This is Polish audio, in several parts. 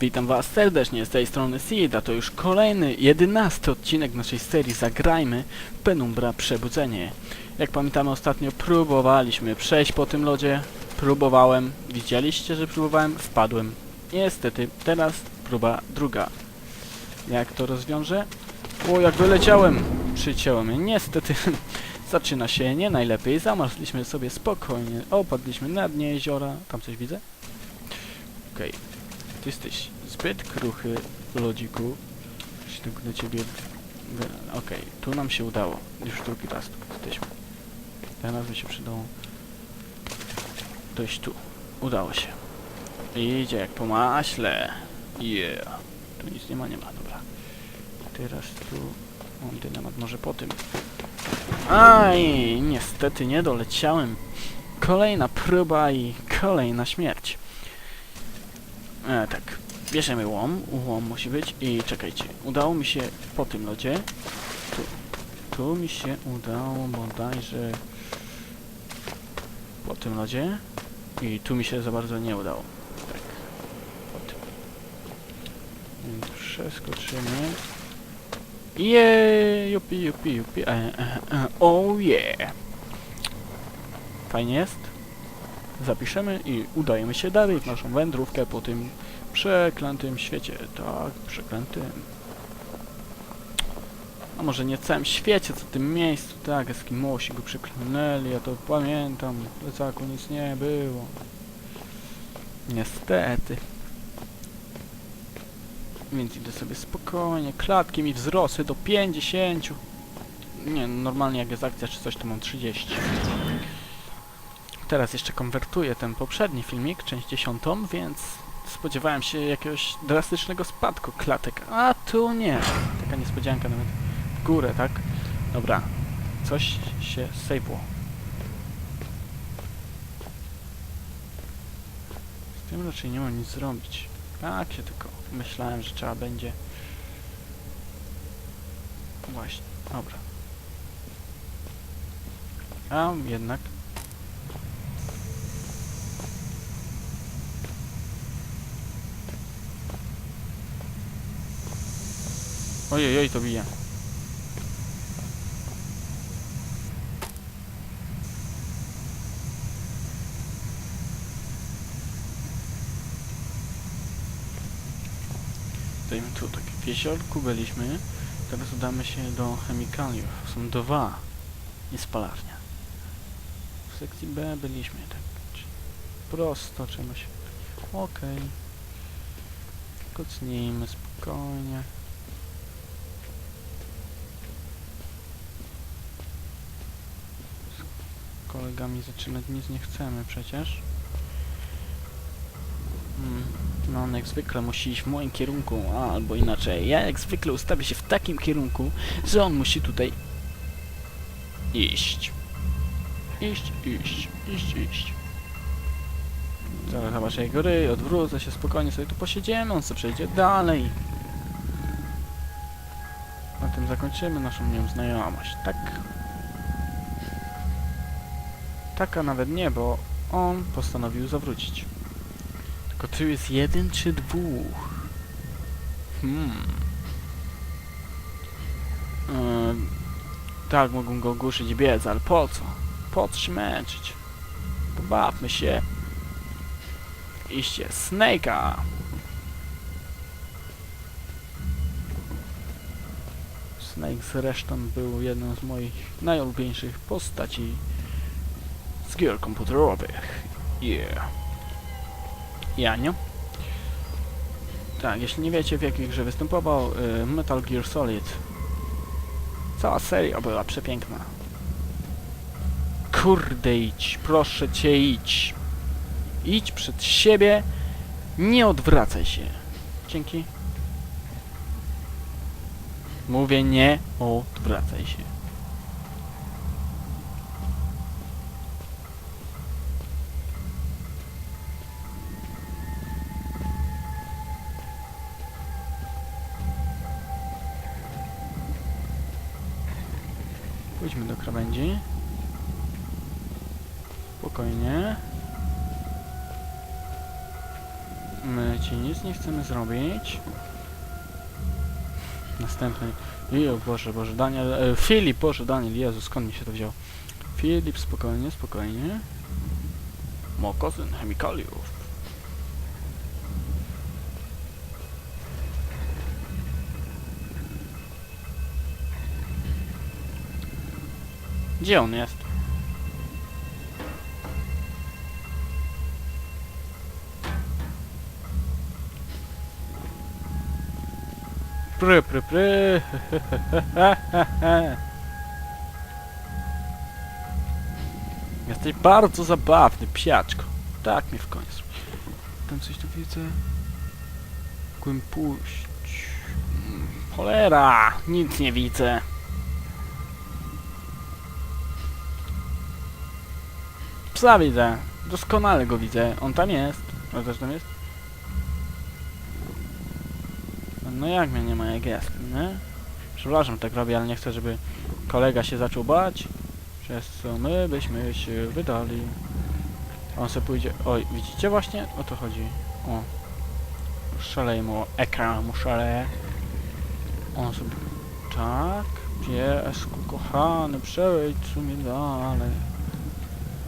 Witam was serdecznie z tej strony Seed, a to już kolejny, jedenasty odcinek naszej serii Zagrajmy Penumbra Przebudzenie. Jak pamiętamy ostatnio próbowaliśmy przejść po tym lodzie, próbowałem, widzieliście, że próbowałem, wpadłem. Niestety, teraz próba druga. Jak to rozwiążę? O, jak wyleciałem! Przyciąłem mnie. Niestety, zaczyna się nie najlepiej. Zamarzliśmy sobie spokojnie, opadliśmy na dnie jeziora. Tam coś widzę? Okej. Ty jesteś zbyt kruchy, lodziku. Się tak do ciebie... Okej, tu nam się udało. Już drugi raz jesteśmy. Teraz by się przydało dojść tu. Udało się. Idzie jak po maśle. Yeah. Tu nic nie ma, nie ma, dobra. Teraz tu... Mam dylemat, może po tym. Aj, niestety nie doleciałem. Kolejna próba i kolejna śmierć. E, tak. Bierzemy łom. Łom musi być. I czekajcie. Udało mi się po tym lodzie. Tu. Tu mi się udało bodajże po tym lodzie. I tu mi się za bardzo nie udało. Tak. Po tym. Więc Przeskoczymy. Jej, jupi, jupi, jupi. E, e, e. Oh yeah. Fajnie jest. Zapiszemy i udajemy się dalej w naszą wędrówkę po tym przeklętym świecie. Tak, przeklętym. A może nie całym świecie, co tym miejscu. Tak, Eskimosi go przeklnęli, ja to pamiętam. W plecaku nic nie było. Niestety. Więc idę sobie spokojnie. Klatki mi wzrosły do 50. Nie, normalnie jak jest akcja czy coś, to mam 30. Teraz jeszcze konwertuję ten poprzedni filmik, część 10, więc spodziewałem się jakiegoś drastycznego spadku klatek, a tu nie. Taka niespodzianka nawet w górę, tak? Dobra, coś się sejpło. Z tym raczej nie mam nic zrobić. Tak się tylko myślałem, że trzeba będzie... Właśnie, dobra. A jednak Ojej, oj, to bije. Dajmy tu, tak w jeziorku byliśmy. Teraz udamy się do chemikaliów. Są dwa. I spalarnia. W sekcji B byliśmy, tak. Prosto się... Okej. Kocnijmy spokojnie. Kolegami zaczynać nic nie chcemy przecież. Hmm. No on jak zwykle musi iść w moim kierunku, a, albo inaczej. Ja jak zwykle ustawię się w takim kierunku, że on musi tutaj iść. Iść, iść, iść, iść. Zaraz zobaczę jego ryj, odwrócę się spokojnie, sobie tu posiedziemy, on sobie przejdzie dalej. Na tym zakończymy naszą nią znajomość, tak? Taka nawet nie, bo on postanowił zawrócić. Tylko tu jest jeden czy dwóch? Hmm. Ym, tak, mogą go ogłuszyć biec, ale po co? Po co się męczyć? Pobawmy się. Iście Snake'a! Snake zresztą był jedną z moich najulubieńszych postaci z gier komputerowych. Yeah. Janio? Tak, jeśli nie wiecie w jakich grze występował, y, Metal Gear Solid. Cała seria była przepiękna. Kurde idź, proszę cię idź. Idź przed siebie, nie odwracaj się. Dzięki. Mówię nie odwracaj się. Pójdźmy do krawędzi. Spokojnie. My ci nic nie chcemy zrobić. Następny. I o Boże, Boże, Daniel. E, Filip, Boże, Daniel, Jezu, skąd mi się to wziął? Filip, spokojnie, spokojnie. Magazyn chemikaliów. Gdzie on jest? Pry, pry, pry. Jesteś bardzo zabawny, psiaczko. Tak mnie w końcu. Tam coś tu widzę. Mógłbym pójść. Mm, Cholera! Nic nie widzę. Psa widzę. Doskonale go widzę. On tam jest. On też tam jest? No jak mnie nie ma, jak jest, nie? Przepraszam, tak robię, ale nie chcę, żeby kolega się zaczął bać. Przez co my byśmy się wydali. On se pójdzie... Oj, widzicie właśnie? O to chodzi. O. Szaleje mu ekran, mu szaleje. On sobie... Tak. Piesku, kochany, przejdź mi dalej.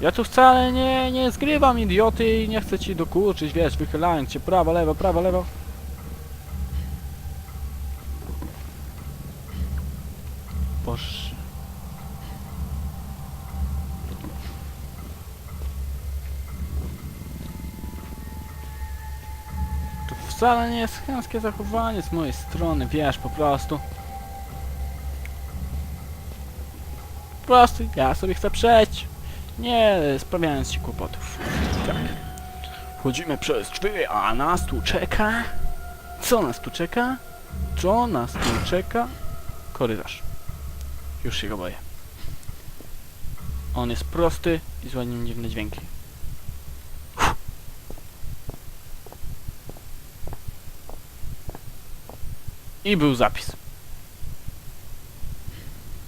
Ja tu wcale nie, nie zgrywam idioty i nie chcę ci dokuczyć, wiesz, wychylając się prawo, lewo, prawo, lewo. Boże. To wcale nie jest chamskie zachowanie z mojej strony, wiesz, po prostu. Po prostu ja sobie chcę przejść. Nie sprawiając ci kłopotów. Tak. Wchodzimy przez drzwi, a nas tu czeka... Co nas tu czeka? Co nas tu czeka? Korytarz. Już się go boję. On jest prosty i z ładnie dziwne dźwięki. I był zapis.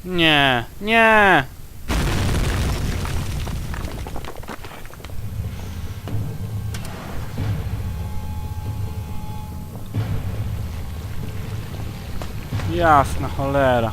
Nie, nie! Jasna cholera.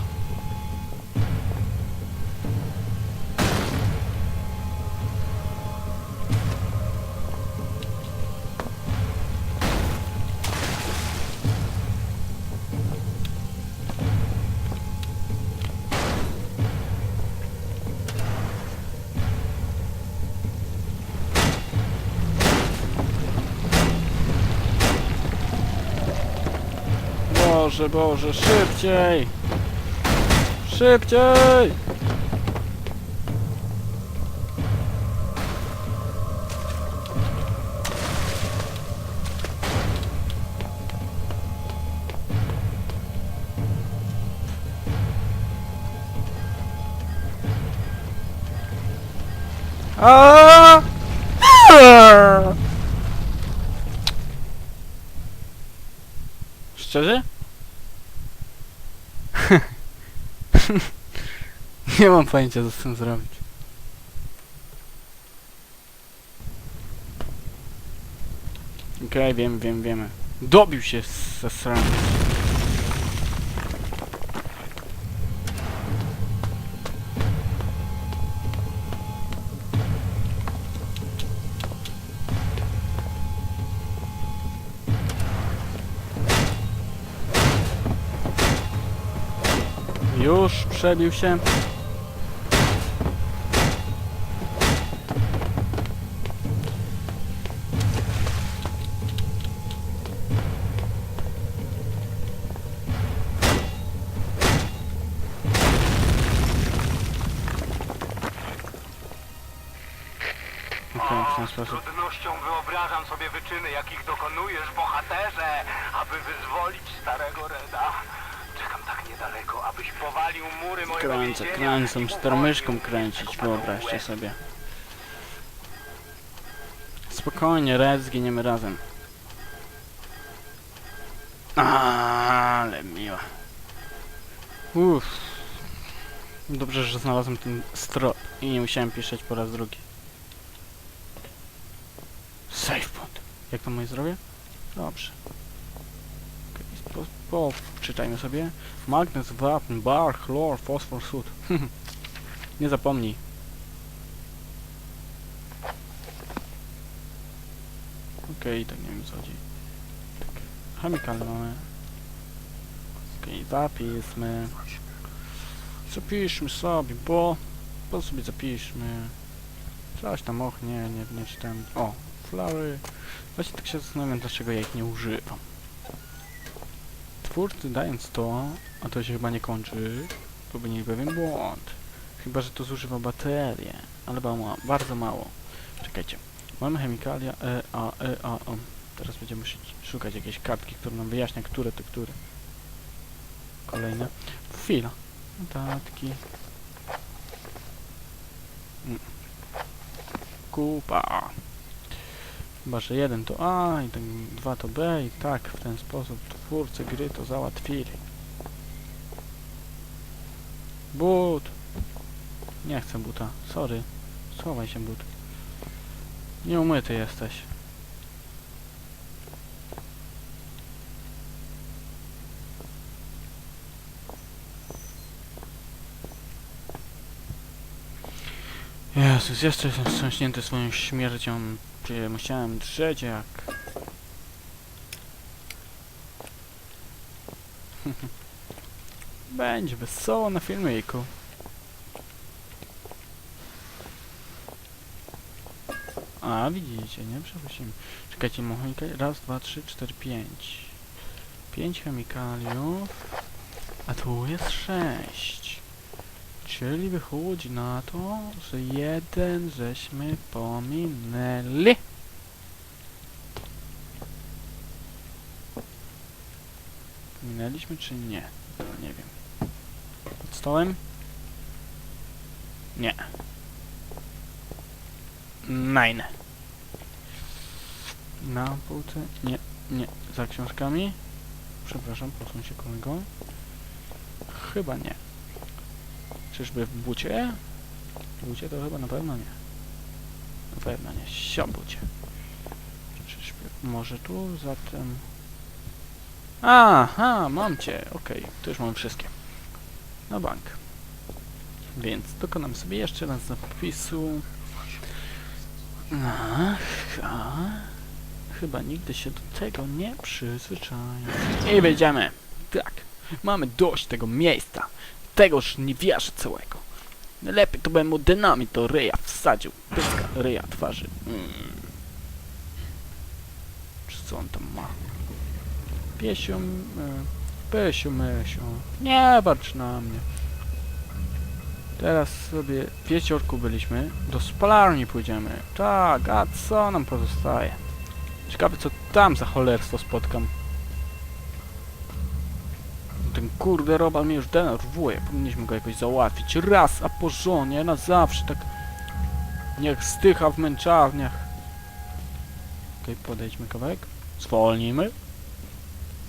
Boże, Boże, szybciej! Szybciej! A! Szczerze? Nie mam pojęcia, co z tym zrobić. Okej, wiem, wiem, wiemy. Dobił się ze strony. Już przebił się. Wyobrażam sobie wyczyny, jakich dokonujesz, bohaterze, aby wyzwolić starego Reda. Czekam tak niedaleko, abyś powalił mury mojego Kręcę, więzienia kręcę, i uwolnił kręcić, tego wyobraźcie sobie. Spokojnie, Red, zginiemy razem. Ale miła. Uff. Dobrze, że znalazłem ten strop i nie musiałem piszeć po raz drugi. Save point. Jak to moje zdrowie? Dobrze. Okay, po, po, czytajmy sobie. Magnes, wapń, bar, chlor, fosfor, sód. Nie zapomnij. Okej, tak nie wiem co chodzi. Tak. Chemikalne mamy. Okej, zapiszmy. Zapiszmy sobie, bo... Po sobie zapiszmy. Coś tam, och, nie, nie, nie czytam. O, flowery. Właśnie tak się zastanawiam, dlaczego ja ich nie używam. Twórcy dając to, a to się chyba nie kończy, popełnili pewien błąd. Chyba, że to zużywa baterię, ale ma, bardzo mało. Czekajcie. Mamy chemikalia E, A, E, A, O. Teraz będziemy musieć szukać jakiejś kartki, która nam wyjaśnia, które to które. Kolejne. Chwila. Notatki. Mm. Kupa. Chyba, że jeden to A i ten dwa to B i tak w ten sposób twórcy gry to załatwili. But! Nie chcę buta. Sorry. Schowaj się but. Nieumyty jesteś. Jezus, jeszcze jestem wstrząśnięty swoją śmiercią. Musiałem drzeć jak... Będzie wesoło na filmiku. A, widzicie, nie? Przeprosimy. Czekajcie, chemikaliów. Raz, dwa, trzy, cztery, pięć. Pięć chemikaliów. A tu jest sześć. Czyli wychodzi na to, że jeden żeśmy pominęli. Minęliśmy czy nie? Nie wiem. Pod stołem? Nie. Nine. Na półce? Nie, nie. Za książkami? Przepraszam, posuń się kolego. Chyba nie. Czyżby w bucie? W bucie to chyba na pewno nie. Na pewno nie. Siobucie. Czyżby może tu zatem... Aha, mam cię. Okej, to już mam wszystkie. Na bank. Więc dokonam sobie jeszcze raz zapisu. Ach, a... Chyba nigdy się do tego nie przyzwyczaję. I wyjdziemy. Tak. Mamy dość tego miejsca. Tegoż nie wierzę całego. Lepiej to bym mu dynamit do ryja wsadził. Pyska ryja twarzy. Mm. Czy co on tam ma? Piesiu... Pysiu, mysiu. Nie patrz na mnie. Teraz sobie w wieciorku byliśmy. Do spalarni pójdziemy. Tak, a co nam pozostaje? Ciekawe co tam za cholerstwo spotkam. Ten kurde robal mnie już denerwuje. Powinniśmy go jakoś załatwić. Raz, a porządnie, na zawsze tak... Niech stycha w męczarniach. Okej, podejdźmy kawałek. Zwolnijmy.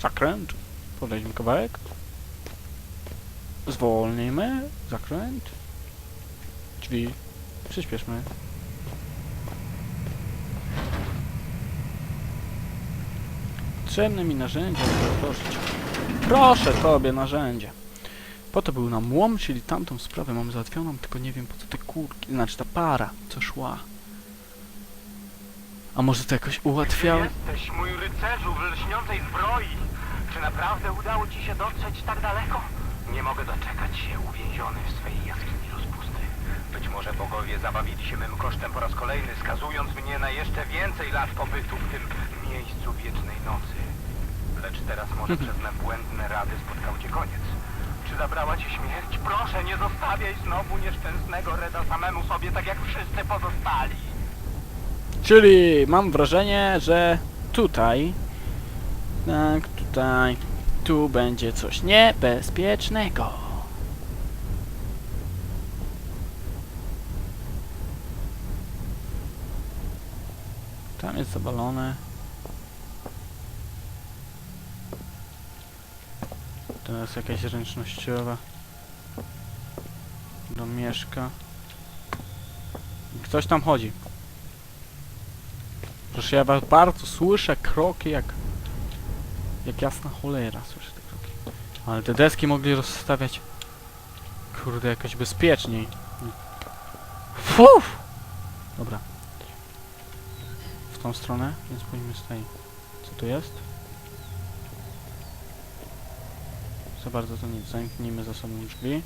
Zakręt. Podejdźmy kawałek. Zwolnijmy. Zakręt. Drzwi. Przyspieszmy. Potrzebne mi narzędzie, żeby otworzyć. Proszę tobie narzędzie. Po to był nam łom, czyli tamtą sprawę mam załatwioną, tylko nie wiem po co te kurki, znaczy ta para, co szła. A może to jakoś ułatwiało? Jesteś mój rycerzu w lśniącej zbroi. Czy naprawdę udało ci się dotrzeć tak daleko? Nie mogę doczekać się uwięziony w swej jaskini rozpusty. Być może bogowie zabawili się mym kosztem po raz kolejny, skazując mnie na jeszcze więcej lat pobytu w tym miejscu wiecznej nocy. Lecz teraz może przez me błędne rady spotkał cię koniec. Czy zabrała ci śmierć? Proszę, nie zostawiaj znowu nieszczęsnego Reda samemu sobie, tak jak wszyscy pozostali. Czyli mam wrażenie, że tutaj, tak, tutaj, tu będzie coś niebezpiecznego. Tam jest zabalone. Teraz jakaś ręcznościowa. Do mieszka. Ktoś tam chodzi. Proszę, ja bardzo słyszę kroki jak Jak jasna cholera, słyszę te kroki. Ale te deski mogli rozstawiać... Kurde, jakoś bezpieczniej. Fuf! Dobra. W tą stronę, więc pójdźmy z tej. Co tu jest? Za bardzo to nic. Zamknijmy za sobą drzwi.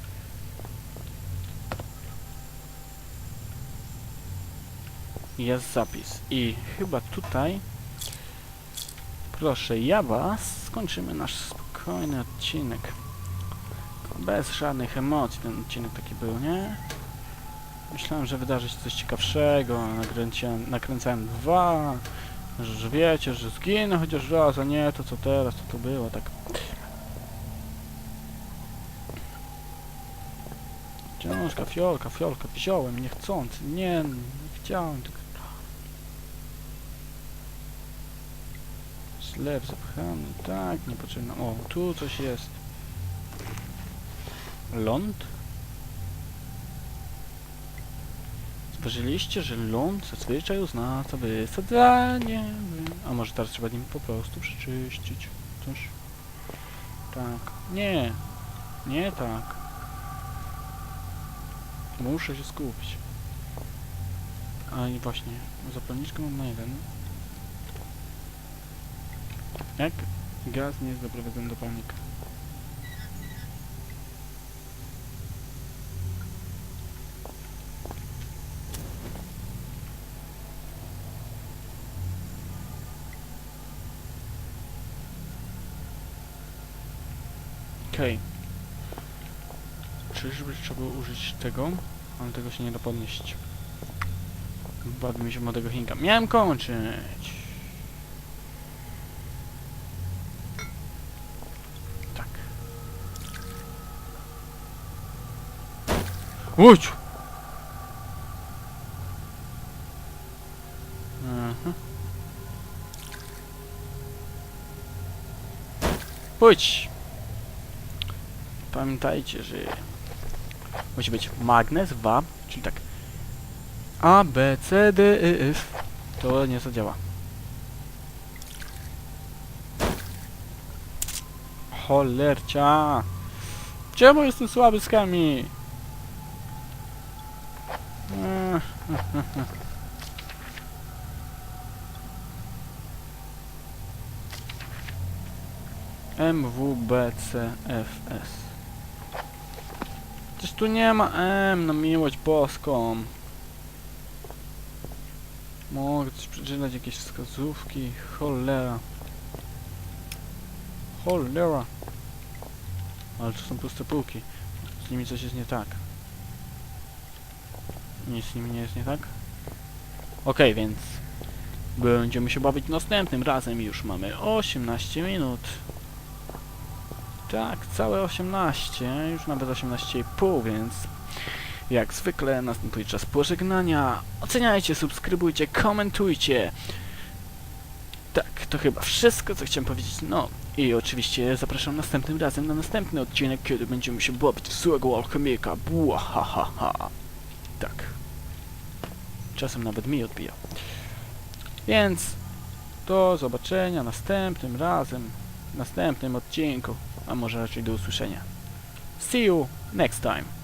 Jest zapis. I chyba tutaj... Proszę ja was, skończymy nasz spokojny odcinek. Bez żadnych emocji ten odcinek taki był, nie? Myślałem, że wydarzy się coś ciekawszego, nakręciłem, nakręcałem dwa, że, wiecie, że zginę chociaż raz, a nie to co teraz, to to było, tak. Książka, fiolka, fiolka, wziąłem niechcący, nie, nie chciałem, tylko... Zlew zapchany, tak, niepotrzebne. O, tu coś jest. Ląd? Zauważyliście, że ląd zazwyczaj oznacza wysadzanie. A może teraz trzeba nim po prostu przeczyścić coś? Tak. Nie. Nie tak. Muszę się skupić. A i właśnie, zapalniczkę mam na jeden. Jak gaz nie jest doprowadzony do palnika? Okej. Trzeba było użyć tego? Ale tego się nie da podnieść. Bawi mi się młodego Chinka. Miałem kończyć! Tak. Łódź! Aha. Pójdź! Pamiętajcie, że musi być magnes, wa, czyli tak A, B, C, D, E, F. To nie zadziała. Cholercia! Czemu jestem słaby z kami? Eee, M, W, B, C, F, S. Przecież tu nie ma M, na miłość boską. Mogę coś przeczytać, jakieś wskazówki. Cholera. Cholera. Ale to są puste półki. Z nimi coś jest nie tak. Nic z nimi nie jest nie tak? Okej, więc będziemy się bawić następnym razem. Już mamy 18 minut. Tak, całe 18, już nawet 18,5, więc jak zwykle następuje czas pożegnania. Oceniajcie, subskrybujcie, komentujcie. Tak, to chyba wszystko, co chciałem powiedzieć. No i oczywiście zapraszam następnym razem na następny odcinek, kiedy będziemy się bawić w złego alchemika. Błahahaha. Tak. Czasem nawet mi odbija. Więc do zobaczenia następnym razem, następnym odcinku, a może raczej do usłyszenia. See you next time.